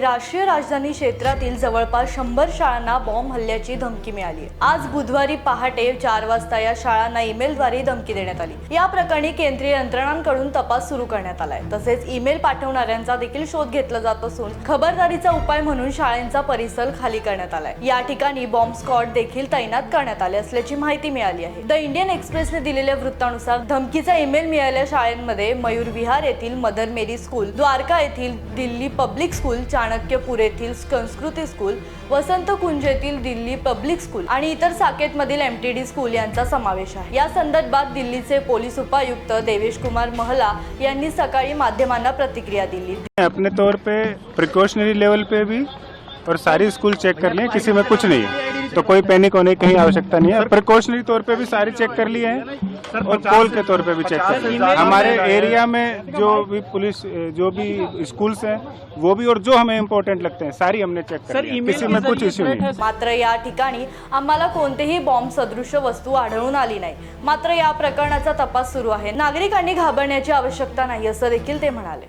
राष्ट्रीय राजधानी क्षेत्रातील जवळपास शंभर शाळांना बॉम्ब हल्ल्याची धमकी मिळाली. आज बुधवारी पहाटे चार वाजता या शाळांना ईमेलद्वारे धमकी देण्यात आली. या प्रकरणी केंद्रीय यंत्रणांकडून तपास सुरू करण्यात आलाय. तसेच ईमेल पाठवणाऱ्यांचा देखील शोध घेतला जात असून खबरदारीचा उपाय म्हणून शाळेंचा परिसर खाली करण्यात आलाय. या ठिकाणी बॉम्ब स्कॉट देखील तैनात करण्यात आले असल्याची माहिती मिळाली आहे. द इंडियन एक्सप्रेसने दिलेल्या वृत्तानुसार धमकीचा ईमेल मिळालेल्या शाळांमध्ये मयूर विहार येथील मदर मेरी स्कूल द्वारका येथील दिल्ली पब्लिक स्कूल चाणक्यपुरेतील संस्कृती स्कूल वसंत कुंजेतील दिल्ली पब्लिक स्कूल आणि इतर साकेतमधील एम टी डी स्कूल यांचा समावेश आहे. या संदर्भात दिल्लीचे पोलीस उपायुक्त देवेश कुमार महला यांनी सकाळी माध्यमांना प्रतिक्रिया दिली. अपने तौर पे प्रिकॉशनरी लेवल पे भी और सारी स्कूल चेक कर किसी में कुछ नहीं है। तो कोई पैनिक होने की कहीं आवश्यकता नहीं है। प्रिकॉशनरी तौर पे भी सारी चेक कर लिए हैं। और पोल के तौर पे भी चेक कर लिए। हमारे एरिया में जो भी पुलिस जो भी स्कूल्स हैं वो भी और जो हमें इम्पोर्टेंट लगते हैं सारी हमने चेक कर ली हैं। किसी में कुछ इश्यू नहीं। है मात्र या ठिकाणी आम्हाला कोणतेही बॉम्ब सदृश्य वस्तू आढळून आली नाही. मात्र या प्रकरणाचा तपास सुरू आहे. नागरिकांनी घाबरण्याची आवश्यकता नाही असं देखील ते म्हणाले.